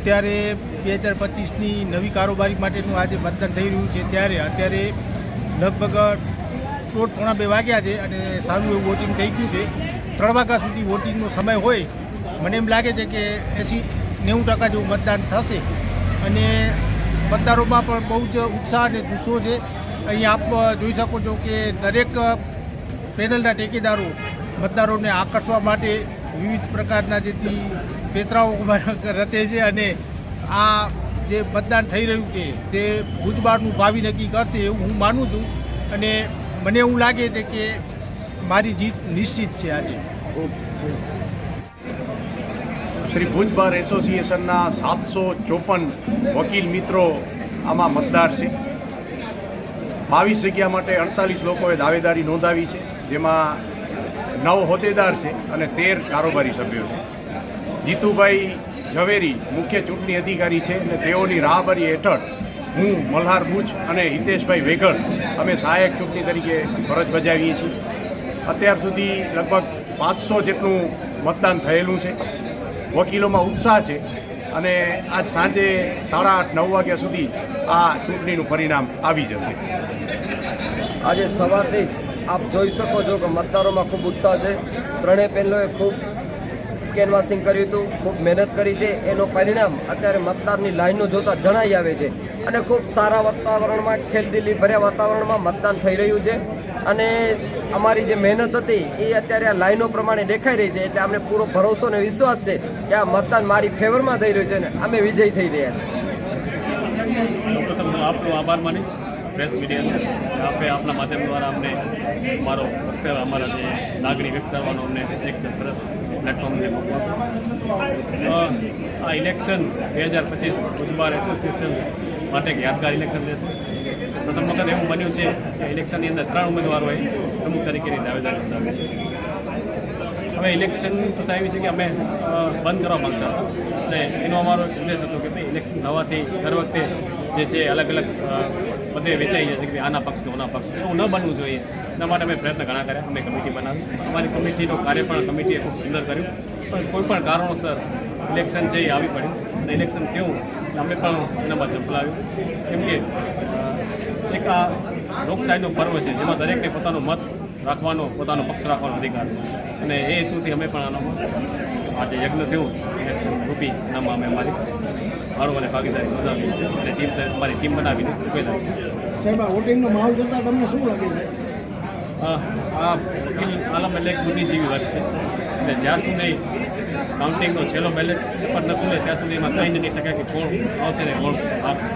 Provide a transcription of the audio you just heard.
અત્યારે બે હજાર પચીસની નવી કારોબારી માટેનું આજે મતદાન થઈ રહ્યું છે. ત્યારે અત્યારે લગભગ દોઢ પોણા બે વાગ્યા છે અને સારું એવું વોટિંગ થઈ ગયું છે. ત્રણ વાગ્યા સુધી વોટિંગનો સમય હોય. મને એમ લાગે છે કે એંસી નેવું ટકા જેવું મતદાન થશે. અને મતદારોમાં પણ બહુ જ ઉત્સાહ અને જુસ્સો છે. અહીંયા આપ જોઈ શકો છો કે દરેક પેનલના ટેકેદારો મતદારોને આકર્ષવા માટે વિવિધ પ્રકારના જેથી પેતરાઓ રચે છે અને આ જે મતદાન થઈ રહ્યું છે તે ભુજબારનું ભાવિ નક્કી કરશે એવું હું માનું છું. અને મને એવું લાગે છે કે મારી જીત નિશ્ચિત છે આજે. શ્રી ભુજ બાર એસોસિએશનના સાતસો ચોપન વકીલ મિત્રો આમાં મતદાર છે. બાવીસ જગ્યા માટે અડતાલીસ લોકોએ દાવેદારી નોંધાવી છે, જેમાં નવ હોદ્દેદાર છે અને તેર કારોબારી સભ્યો છે. જીતુભાઈ ઝવેરી મુખ્ય ચૂંટણી અધિકારી છે અને તેઓની રાહબરી હેઠળ હું, મલ્હાર બુચ અને હિતેશભાઈ વેગળ અમે સહાયક ચૂંટણી તરીકે ફરજ બજાવીએ છીએ. અત્યાર સુધી લગભગ પાંચસો જેટલું મતદાન થયેલું છે. વકીલોમાં ઉત્સાહ છે અને આજ સાંજે સાડા આઠ, નવ વાગ્યા સુધી આ ચૂંટણીનું પરિણામ આવી જશે. આજે સવારથી આપ જોઈ શકો છો કે મતદારોમાં ખૂબ ઉત્સાહ છે. ત્રણેય પેનલોએ ખૂબ કેનવાસિંગ કર્યું હતું, ખૂબ મહેનત કરી છે. એનું પરિણામ અત્યારે મતદારની લાઈનો જોતા જણાઈ આવે છે. અને ખૂબ સારા વાતાવરણમાં ખેલદિલી ભર્યા વાતાવરણમાં મતદાન થઈ રહ્યું છે. અને અમારી જે મહેનત હતી, એ અત્યારે આ લાઈનો પ્રમાણે દેખાઈ રહી છે. એટલે અમને પૂરો ભરોસો અને વિશ્વાસ છે કે આ મતદાન મારી ફેવરમાં થઈ રહ્યું છે અને અમે વિજય થઈ રહ્યા છીએ. આભાર માનીશ પ્રેસ મીડિયાનો. આપના માધ્યમ દ્વારા અમને મારો અમારા જે લાગણી વ્યક્ત કરવાનો અમને એક સરસ પ્લેટફોર્મ પ્લેટફોર્મને મોકલો. આ ઇલેક્શન બે હજાર પચીસ ભુજબાર એસોસિએશન માટે એક યાદગાર ઇલેક્શન રહેશે. પ્રથમ વખત એવું બન્યું છે કે ઇલેક્શનની અંદર ત્રણ ઉમેદવારોએ પ્રમુખ તરીકેની દાવેદારી નોંધાવી છે. હવે ઇલેક્શન પ્રથા એવી છે કે અમે બંધ કરવા માંગતા હતા. અને એનો અમારો ઉદ્દેશ હતો કે ભાઈ ઇલેક્શન થવાથી દર વખતે જે છે અલગ અલગ બધે વેચાઈ જાય છે કે આના પક્ષનું આના પક્ષનું એવું ન બનવું જોઈએ. એના માટે અમે પ્રયત્ન ઘણા કર્યા. અમે કમિટી બનાવી. અમારી કમિટીનો કાર્ય પણ કમિટીએ ખૂબ સુંદર કર્યું. પણ કોઈ પણ કારણોસર ઇલેક્શન છે એ આવી પડ્યું. અને ઇલેક્શન થયું, અમે પણ એનામાં ઝંપલાવ્યું કેમ કે એક આ લોકશાહીનું પર્વ છે, જેમાં દરેકને પોતાનો મત રાખવાનો પોતાનો પક્ષ રાખવાનો અધિકાર છે. અને એ હેતુથી અમે પણ આનામાં આજે યજ્ઞ થયું. ઇલેક્શન રૂપી એનામાં અમે અમારી ફાળો અને ભાગીદારી નોંધાવી છે. અને ટીમ અમારી ટીમ બનાવીને ઉભેલા છે. સાહેબ વોટિંગનો માહોલ જોતા તમને શું લાગે છે? આ વકીલ આલમ એટલે એક બુદ્ધિજીવી વાત છે. એટલે જ્યાં સુધી કાઉન્ટિંગનો છેલ્લો બેલેટ પર ન ખુલે ત્યાં સુધી એમાં કહી નહીં શકાય કે કોણ આવશે ને કોણ આવશે.